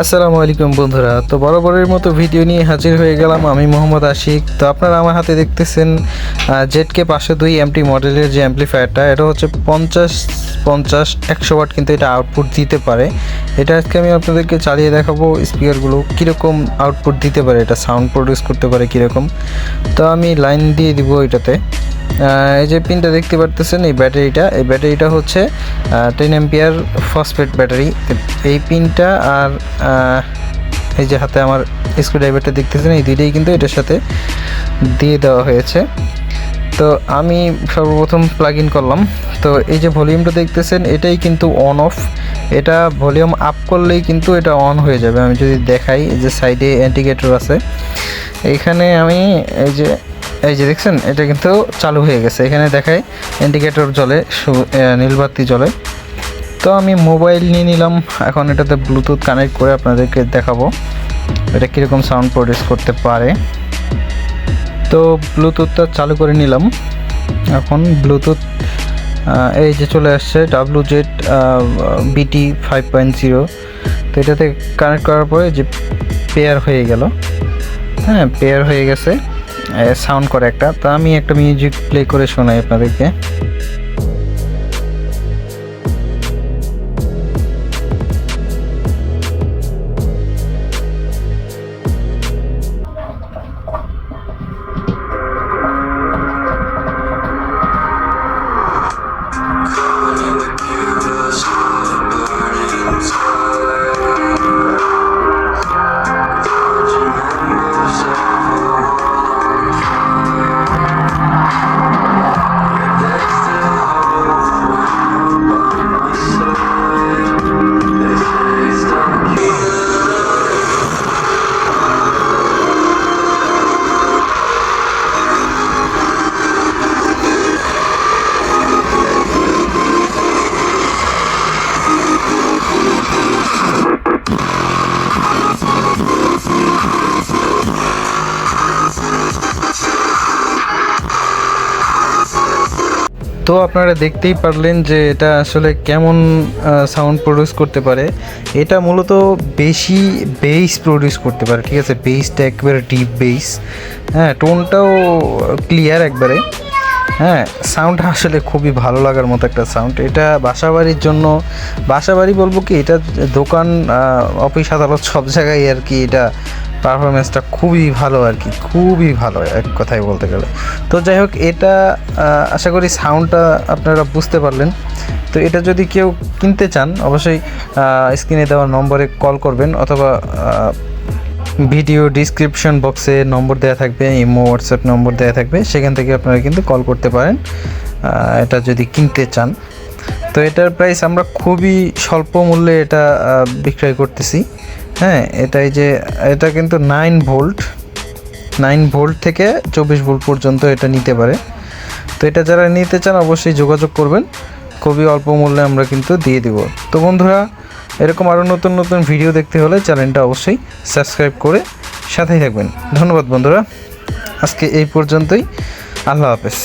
আসসালামু আলাইকুম বন্ধুরা, তো বরাবরের মতো ভিডিও নিয়ে হাজির হয়ে গেলাম আমি মোহাম্মদ আশিক। তো আপনারা আমার হাতে দেখতেছেন জেটকে পাঁচশো দুই এমটি মডেলের যে অ্যাম্পলিফায়ারটা এটা হচ্ছে পঞ্চাশ পঞ্চাশ, একশো ওয়াট কিন্তু এটা আউটপুট দিতে পারে। এটা আজকে আমি আপনাদেরকে চালিয়ে দেখাবো স্পিকারগুলো কীরকম আউটপুট দিতে পারে, এটা সাউন্ড প্রডিউস করতে পারে কীরকম। তো আমি লাইন দিয়ে দিব এটাতে। এই যে পিনটা দেখতে পারতেছেন, এই ব্যাটারিটা। এই ব্যাটারিটা হচ্ছে টেন এম্পিয়ার ফসফেট ব্যাটারি। এই পিনটা আর এই যে হাতে আমার স্ক্রু ড্রাইভারটা দেখতেছেন, এই দুইটাই কিন্তু এটার সাথে দিয়ে দেওয়া হয়েছে। তো আমি সর্বপ্রথম প্লাগ ইন করলাম। তো এই যে ভলিউমটা দেখতেছেন, এটাই কিন্তু অন অফ এটা ভলিউম আপ করলেই কিন্তু এটা অন হয়ে যাবে। আমি যদি দেখাই যে সাইডে ইন্ডিকেটর আছে। এইখানে আমি এই যে এই যে দেখছেন, এটা কিন্তু চালু হয়ে গেছে। এখানে দেখায় ইন্ডিকেটর জ্বলে নীলবাতি জ্বলে তো আমি মোবাইল নিয়ে নিলাম। এখন এটাতে ব্লুটুথ কানেক্ট করে আপনাদেরকে দেখাবো, এটা কীরকম সাউন্ড প্রডিউস করতে পারে। তো ব্লুটুথটা চালু করে নিলাম। এখন ব্লুটুথ এই যে চলে আসছে W Z BT five point zero তো এটাতে কানেক্ট করার পরে যে পেয়ার হয়ে গেল। হ্যাঁ পেয়ার হয়ে গেছে। সাউন্ড করে একটা। তা আমি একটা মিউজিক প্লে করে শোনাই আপনাদেরকে। তো আপনারা দেখতেই পারলেন যে এটা আসলে কেমন সাউন্ড প্রডিউস করতে পারে। এটা মূলত বেশি বেস প্রডিউস করতে পারে, ঠিক আছে? বেসটা একবারে ডিপ বেস হ্যাঁ টোনটাও ক্লিয়ার একবারে। হ্যাঁ সাউন্ড আসলে খুবই ভালো লাগার মতো একটা সাউন্ড এটা বাসাবাড়ির জন্য, বাসাবাড়ি বলব কি, এটা দোকান অফিস, আদালত সব জায়গায় আর কি এটা পারফরমেন্সটা খুবই ভালো আর কি, খুবই ভালো এক কথায় বলতে গেলে। তো যাই হোক, এটা আশা করি সাউন্ডটা আপনারা বুঝতে পারলেন। তো এটা যদি কেউ কিনতে চান, অবশ্যই স্ক্রিনে দেওয়া নম্বরে কল করবেন অথবা ভিডিও ডিসক্রিপশন বক্সে নম্বর দেওয়া থাকবে ইমো হোয়াটসঅ্যাপ নম্বর দেওয়া থাকবে, সেখান থেকে আপনারা কিন্তু কল করতে পারেন। এটা যদি কিনতে চান। তো এটার প্রাইস আমরা খুবই স্বল্প মূল্যে এটা বিক্রয় করতেছি। হ্যাঁ এটাই যে, এটা কিন্তু নাইন ভোল্ট নাইন ভোল্ট থেকে চব্বিশ ভোল্ট পর্যন্ত এটা নিতে পারে। তো এটা যারা নিতে চান অবশ্যই যোগাযোগ করবেন। খুবই অল্প মূল্যে আমরা কিন্তু দিয়ে দিব। তো বন্ধুরা, এরকম আরও নতুন নতুন ভিডিও দেখতে হলে চ্যানেলটা অবশ্যই সাবস্ক্রাইব করে সাথেই থাকবেন। ধন্যবাদ বন্ধুরা। আজকে এই পর্যন্তই। আল্লাহ হাফেজ।